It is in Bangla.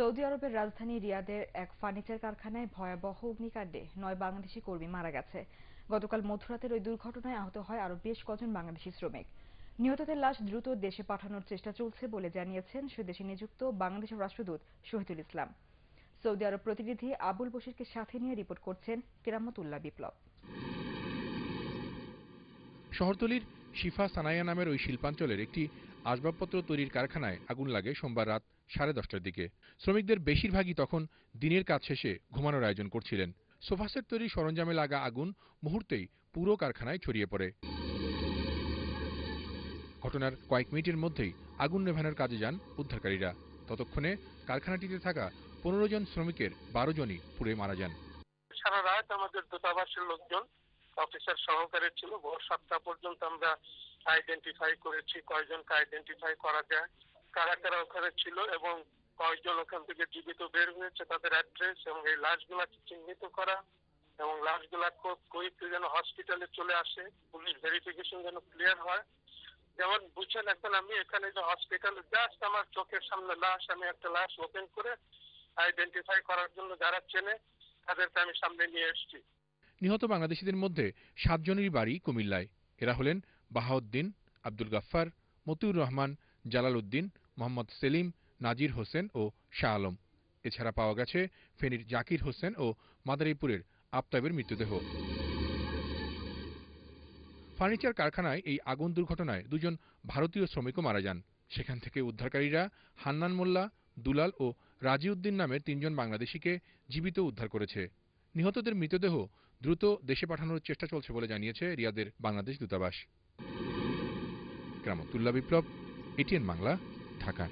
সৌদি আরবের রাজধানী রিয়াদের এক ফার্নিচার কারখানায় ভয়াবহ অগ্নিকাণ্ডে নয় বাংলাদেশি কর্মী মারা গেছে। গতকাল মধ্যরাতের ওই দুর্ঘটনায় আহত হয় আরও বেশ কজন বাংলাদেশি শ্রমিক। নিহতদের লাশ দ্রুত দেশে পাঠানোর চেষ্টা চলছে বলে জানিয়েছেন সেদেশে নিযুক্ত বাংলাদেশের রাষ্ট্রদূত শহীদুল ইসলাম। সৌদি আরব প্রতিনিধি আবুল বশিরকে সাথে নিয়ে রিপোর্ট করছেন কেরামতুল্লাহ বিপ্লব। শহরতলির শিফা সানাইয়া নামের ওই শিল্পাঞ্চলের একটি আসবাবপত্র তৈরির কারখানায় আগুন লাগে সোমবার রাত সাড়ে দশটার দিকে। শ্রমিকদের বেশিরভাগই তখন দিনের কাজ শেষে ঘুমানোর আয়োজন করছিলেন। সোফাসেট তৈরি সরঞ্জামে লাগা আগুন মুহূর্তেই পুরো কারখানায় ছড়িয়ে পড়ে। ঘটনার কয়েক মিনিটের মধ্যেই আগুন নেভানোর কাজে যান উদ্ধারকারীরা। ততক্ষণে কারখানাটিতে থাকা পনেরো জন শ্রমিকের বারো জনই পুড়ে মারা যান। সারা রাত আমাদের দূতাবাসের লোকজন অফিসার সহকারে ছিল। ভোর সাতটা পর্যন্ত আমরা আইডেন্টিফাই করেছি, কয়জনকে আইডেন্টিফাই করা যায়, কারা কারা ওখানে ছিল এবং কয়জন ওখান থেকে জীবিত বের হয়েছে, তাদের অ্যাড্রেস এবং এই লাশগুলাকে চিহ্নিত করা এবং লাশগুলা কুইকলি যেন হসপিটালে চলে আসে, পুলিশ ভেরিফিকেশন যেন ক্লিয়ার হয়। যেমন বুঝছেন এখন আমি এখানে যে হসপিটালে জাস্ট আমার চোখের সামনে লাশ, আমি একটা লাশ ওপেন করে আইডেন্টিফাই করার জন্য যারা চেনে, তাদেরকে আমি সামনে নিয়ে এসেছি। নিহত বাংলাদেশিদের মধ্যে সাতজনেরই বাড়ি কুমিল্লায়। এরা হলেন বাহাউদ্দিন, আব্দুল গাফফার, মতিউর রহমান, জালাল উদ্দিন, মোহাম্মদ সেলিম, নাজির হোসেন ও শাহ আলম। এছাড়া পাওয়া গেছে ফেনীর জাকির হোসেন ও মাদারীপুরের আফতাবের মৃতদেহ। ফার্নিচার কারখানায় এই আগুন দুর্ঘটনায় দুজন ভারতীয় শ্রমিকও মারা যান। সেখান থেকে উদ্ধারকারীরা হান্নান মোল্লা, দুলাল ও রাজিউদ্দিন নামের তিনজন বাংলাদেশিকে জীবিত উদ্ধার করেছে। নিহতদের মৃতদেহ দ্রুত দেশে পাঠানোর চেষ্টা চলছে বলে জানিয়েছে রিয়াদের বাংলাদেশ দূতাবাস। গ্রামতুল্লাহ বিপ্লব, এটিএন বাংলা, ঢাকা।